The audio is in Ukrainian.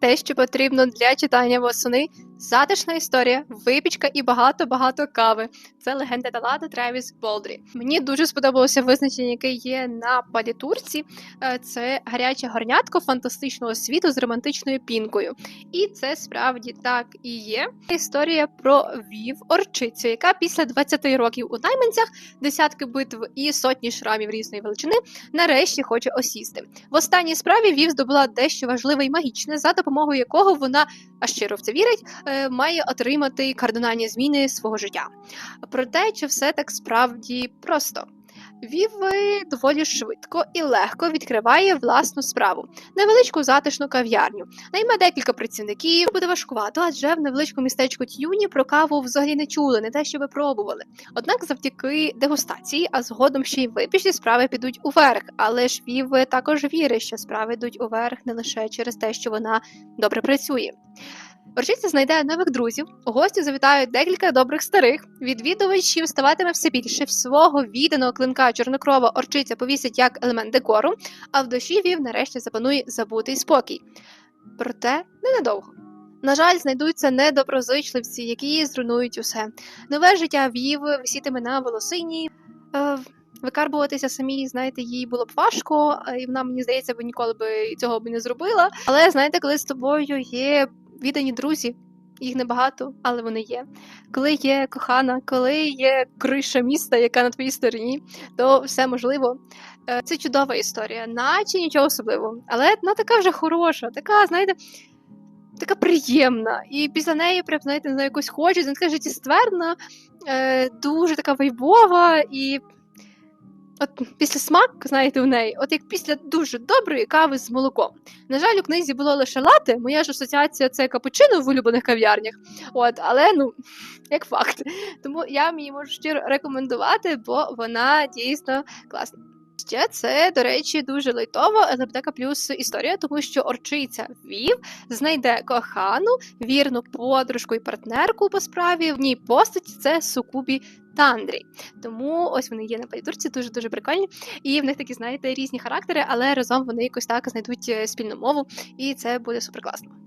те, що потрібно для читання восени. Затишна історія, випічка і багато-багато кави. Це легенда Талада Тревіс Болдрі. Мені дуже сподобалося визначення, яке є на палітурці. Е, Це гаряче горнятко фантастичного світу з романтичною пінкою. І це справді так і є. Історія про вів орчицю, яка після 20 років у найманцях, десятки битв і сотні шрамів різної величини, нарешті хоче осісти. В останній справі Вів здобула дещо важливе і магічне, за допомогою якого вона, а щиро в це вірить, має отримати кардинальні зміни свого життя. Проте, чи все так справді просто? Вів е, доволі швидко і легко відкриває власну справу, невеличку затишну кав'ярню. Найме декілька працівників, буде важкувато, адже в невеличкому містечку Т'юні про каву взагалі не чули, не те, що ви пробували. Однак, завдяки дегустації, а згодом ще й випічці справи підуть уверх. Але ж Вів також вірить, що справи йдуть уверх не лише через те, що вона добре працює. Орчиця знайде нових друзів, гості завітають декілька добрих старих. Відвідувачів ставатиме все більше свого відданого клинка чорнокрова орчиця повісить як елемент декору, а в душі вів нарешті запанує забутий спокій. Проте ненадовго. На жаль, знайдуться недоброзичливці, які зруйнують усе. Нове життя вів висітиме на волосині. Е, Викарбуватися самі, знаєте, їй було б важко, і вона, мені здається, би ніколи би цього б не зробила. Але знаєте, коли з тобою є віддані друзі, їх небагато, але вони є. Коли є кохана, коли є криша міста, яка на твоїй стороні, то все можливо. Е, Це чудова історія, наче нічого особливого. Але вона така вже хороша, така, знаєте, така приємна. І після неї, прям, знаєте, не знаю, якось хочеться, вона така життєстверна, е, дуже така вайбова і. От після смак, знаєте, у неї, от як після дуже доброї кави з молоком. На жаль, у книзі було лише лати. Моя ж асоціація це капучино в улюблених кав'ярнях. От, але ну, як факт. Тому я її можу щиро рекомендувати, бо вона дійсно класна. Ще це, до речі, дуже лайтова ЛГБТК плюс історія, тому що орчиця Вів знайде кохану, вірну подружку і партнерку по справі. В ній постаті це Сукубі Тандрі. Тому ось вони є на палітурці, дуже дуже прикольні. І в них такі, знаєте, різні характери, але разом вони якось так знайдуть е, спільну мову, і це буде супер класно.